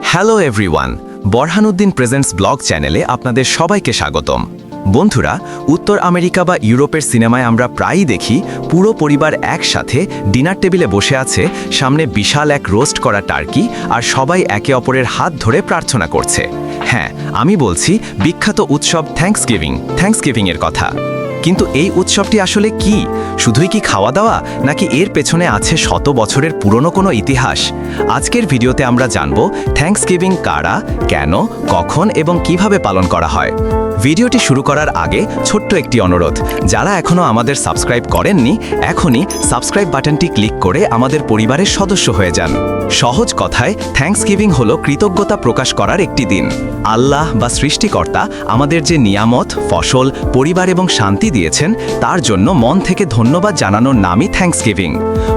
Hello everyone Borhanuddin presents blog চ্যানেলে আপনাদের সবাইকে স্বাগতম। বন্ধুরা, উত্তর আমেরিকা বা ইউরোপের সিনেমায় আমরা প্রায়ই দেখি পুরো পরিবার একসাথে ডিনার টেবিলে বসে আছে, সামনে বিশাল এক রোস্ট করা টার্কি আর সবাই একে অপরের হাত ধরে প্রার্থনা করছে। হ্যাঁ আমি বলছি বিখ্যাত উৎসব থ্যাঙ্কস গিভিং থ্যাঙ্কস গিভিংয়ের কথা। কিন্তু এই উৎসবটি আসলে কি? শুধুই কি খাওয়া দাওয়া, নাকি এর পেছনে আছে শত বছরের পুরনো কোনো ইতিহাস? আজকের ভিডিওতে আমরা জানব থ্যাংকস গিভিং কারা, কেন, কখন এবং কীভাবে পালন করা হয়। ভিডিওটি শুরু করার আগে ছোট্ট একটি অনুরোধ। যারা এখনও আমাদের সাবস্ক্রাইব করেননি, এখনই সাবস্ক্রাইব বাটনটি ক্লিক করে আমাদের পরিবারের সদস্য হয়ে যান। সহজ কথায় থ্যাঙ্কস গিভিং হল কৃতজ্ঞতা প্রকাশ করার একটি দিন। আল্লাহ বা সৃষ্টিকর্তা আমাদের যে নিয়ামত, ফসল, পরিবার এবং শান্তি দিয়েছেন, তার জন্য মন থেকে ধন্যবাদ জানানোর নামই থ্যাঙ্কস গিভিং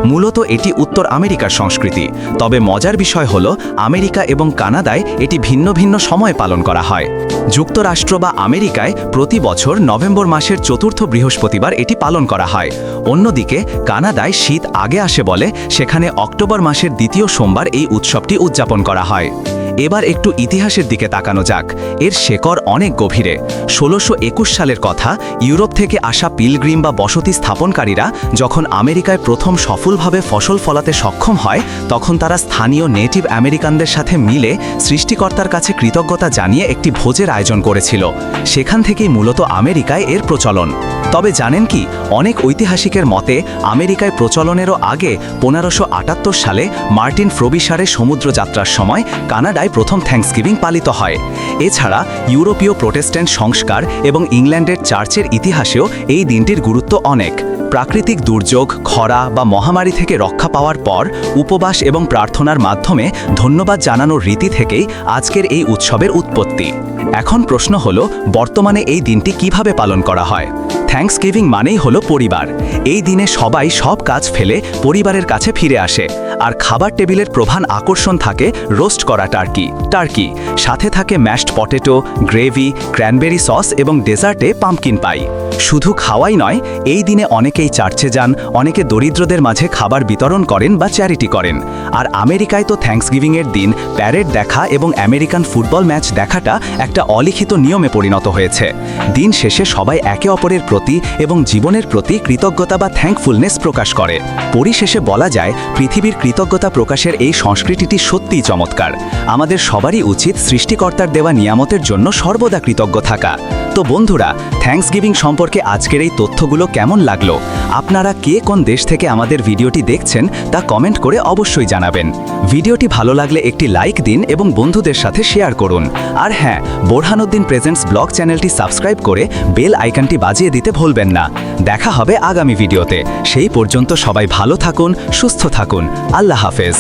মূলত এটি উত্তর আমেরিকার সংস্কৃতি। তবে মজার বিষয় হল, আমেরিকা এবং কানাডায় এটি ভিন্ন ভিন্ন সময় পালন করা হয়। যুক্তরাষ্ট্র বা আমেরিকায় প্রতি বছর নভেম্বর মাসের চতুর্থ বৃহস্পতিবার এটি পালন করা হয়। অন্যদিকে, কানাডায় শীত আগে আসে বলে, সেখানে অক্টোবর মাসের দ্বিতীয় সোমবার এই উৎসবটি উদযাপন করা হয়। এবার একটু ইতিহাসের দিকে তাকানো যাক। এর শেকড় অনেক গভীরে। ষোলোশো সালের কথা, ইউরোপ থেকে আসা পিলগ্রিম বা বসতি স্থাপনকারীরা যখন আমেরিকায় প্রথম সফলভাবে ফসল ফলাতে সক্ষম হয়, তখন তারা স্থানীয় নেটিভ আমেরিকানদের সাথে মিলে সৃষ্টিকর্তার কাছে কৃতজ্ঞতা জানিয়ে একটি ভোজের আয়োজন করেছিল। সেখান থেকেই মূলত আমেরিকায় এর প্রচলন। তবে জানেন কি, অনেক ঐতিহাসিকের মতে আমেরিকায় প্রচলনেরও আগে পনেরোশো সালে মার্টিন ফ্রবিসারের সমুদ্র যাত্রার সময় কানাডায় প্রথম থ্যাঙ্কসগিভিং পালিত হয়। এছাড়া ইউরোপীয় প্রোটেস্ট্যান্ট সংস্কার এবং ইংল্যান্ডের চার্চের ইতিহাসেও এই দিনটির গুরুত্ব অনেক। প্রাকৃতিক দুর্যোগ, খরা বা মহামারী থেকে রক্ষা পাওয়ার পর উপবাস এবং প্রার্থনার মাধ্যমে ধন্যবাদ জানানোর রীতি থেকেই আজকের এই উৎসবের উৎপত্তি। এখন প্রশ্ন হলো, বর্তমানে এই দিনটি কীভাবে পালন করা হয়? থ্যাঙ্কস গিভিং মানেই হলো পরিবার। এই দিনে সবাই সব কাজ ফেলে পরিবারের কাছে ফিরে আসে। আর খাবার টেবিলের প্রধান আকর্ষণ থাকে রোস্ট করা টার্কি। টার্কি। সাথে থাকে mashed potato, gravy, cranberry sauce এবং ডেজার্টে পাম্পকিন পাই। শুধু খাওয়াই নয়, এই দিনে অনেকেই চার্চে যান, অনেকে দরিদ্রদের মাঝে খাবার বিতরণ করেন বা চ্যারিটি করেন। আর আমেরিকায় তো থ্যাঙ্কসগিভিংয়ের দিন প্যারেড দেখা এবং আমেরিকান ফুটবল ম্যাচ দেখাটা একটা অলিখিত নিয়মে পরিণত হয়েছে। দিন শেষে সবাই একে অপরের প্রতি এবং জীবনের প্রতি কৃতজ্ঞতা বা থ্যাঙ্কফুলনেস প্রকাশ করে। পরিশেষে বলা যায়, পৃথিবীর কৃতজ্ঞতা প্রকাশের এই সংস্কৃতিটি সত্যিই চমৎকার। আমাদের সবারই উচিত সৃষ্টিকর্তার দেওয়া নিয়ামতের জন্য সর্বদা কৃতজ্ঞ থাকা। তো বন্ধুরা থ্যাঙ্কসগিভিং সম্পর্কে আজকের এই তথ্যগুলো কেমন লাগল? আপনারা কে কোন দেশ থেকে আমাদের ভিডিওটি দেখছেন তা কমেন্ট করে অবশ্যই জানাবেন। ভিডিওটি ভালো লাগলে একটি লাইক দিন এবং বন্ধুদের সাথে শেয়ার করুন। আর হ্যাঁ বোরহানুদ্দিন প্রেজেন্টস ব্লগ চ্যানেলটি সাবস্ক্রাইব করে বেল আইকনটি বাজিয়ে দিতে ভুলবেন না। দেখা হবে আগামী ভিডিওতে। সেই পর্যন্ত সবাই ভালো থাকুন, সুস্থ থাকুন। আল্লাহ হাফেজ।